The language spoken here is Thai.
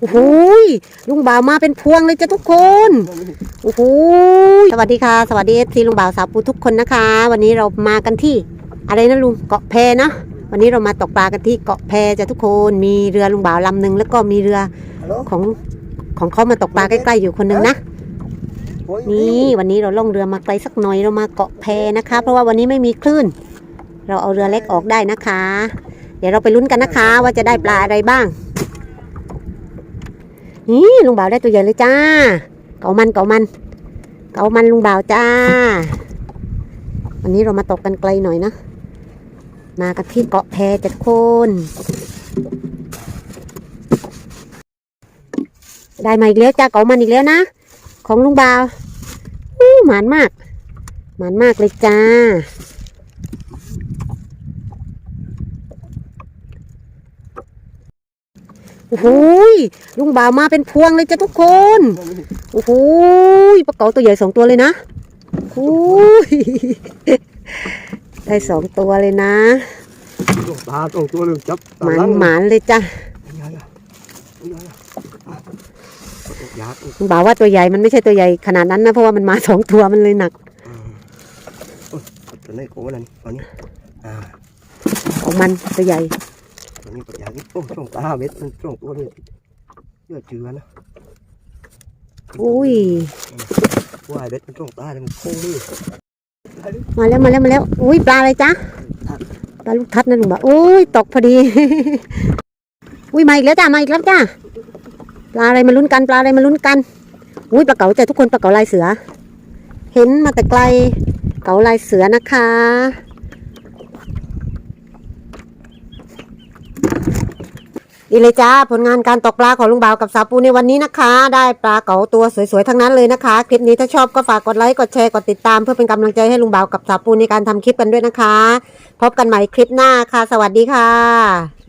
โอ้โหยลุงบ่าวมาเป็นพวงเลยจ้ะทุกคนโอ้โหยสวัสดีค่ะ สวัสดีเอฟซีลุงบ่าวสาวปูทุกคนนะคะ วันนี้เรามากันที่ อะไรนะลุงเกาะแพนะวันนี้เรามาตกปลากันที่เกาะแพจ้ะทุกคนมีเรือลุงบ่าวลำหนึ่งแล้วก็มีเรือของของเขามาตกปลาใกล้ๆอยู่คนหนึ่งนะนี่วันนี้เราล่องเรือมาไกลสักหน่อยเรามาเกาะแพนะคะ เพราะว่าวันนี้ไม่มีคลื่น เราเอาเรือเล็กออกได้นะคะ เดี๋ยวเราไปลุ้นกันนะคะ ว่าจะได้ปลาอะไรบ้าง นี่ลุงบ่าวได้ตัวใหญ่เลยจ้า เกามันเกามัน เกามันลุงบ่าวจ้า วันนี้เรามาตกกันไกลหน่อยนะมากันที่เกาะแพจ้ะทุกคนได้มาอีกแล้วจ้าเกามันอีกแล้วนะ ของลุงบ่าวอู้หมานมาก หมานมากเลยจ้า โอ้โหยลุงบ่าวมาเป็นพวงเลยจ้ะทุกคน โอ้โหยปลาเก๋าตัวใหญ่สองตัวเลยนะโอ้ยได้สองตัวเลยนะตาตรงตัวหนึ่งจับหมานหมานเลยจ้ะยากลุงบ่าวว่าตัวใหญ่มันไม่ใช่ตัวใหญ่ขนาดนั้นนะเพราะว่ามันมาสองตัวมันเลยหนักตัวนี้โก้นั่นตัวนี้อ่าของมันตัวใหญ่ ตัวนี้ปัญญาโอ้ตรงตาเม็ดมันตรงตัวนี้เยอะเจือนะอุ้ยว่ายเม็ดมันตรงตาเลยมันโค้งนี่มาแล้วมาแล้วมาแล้วอุ้ยปลาอะไรจ๊ะปลาลูกทัดนะลุงบ่าอุ้ยตกพอดีอุ้ยมาอีกแล้วจ้ามาอีกแล้วจ้าปลาอะไรมาลุ้นกันปลาอะไรมาลุ้นกันอุ้ยปลาเก๋าจ้ะทุกคนปลาเก๋าลายเสือ เห็นมาแต่ไกลเก๋าลายเสือนะคะ นี่เลยจ้าผลงานการตกปลาของลุงบ่าวกับสาวปูในวันนี้นะคะ ได้ปลาเก๋าตัวสวยๆทั้งนั้นเลยนะคะ คลิปนี้ถ้าชอบก็ฝากกดไลค์กดแชร์กดติดตามเพื่อเป็นกำลังใจให้ลุงบ่าวกับสาวปูในการทำคลิปกันด้วยนะคะ พบกันใหม่คลิปหน้าค่ะ สวัสดีค่ะ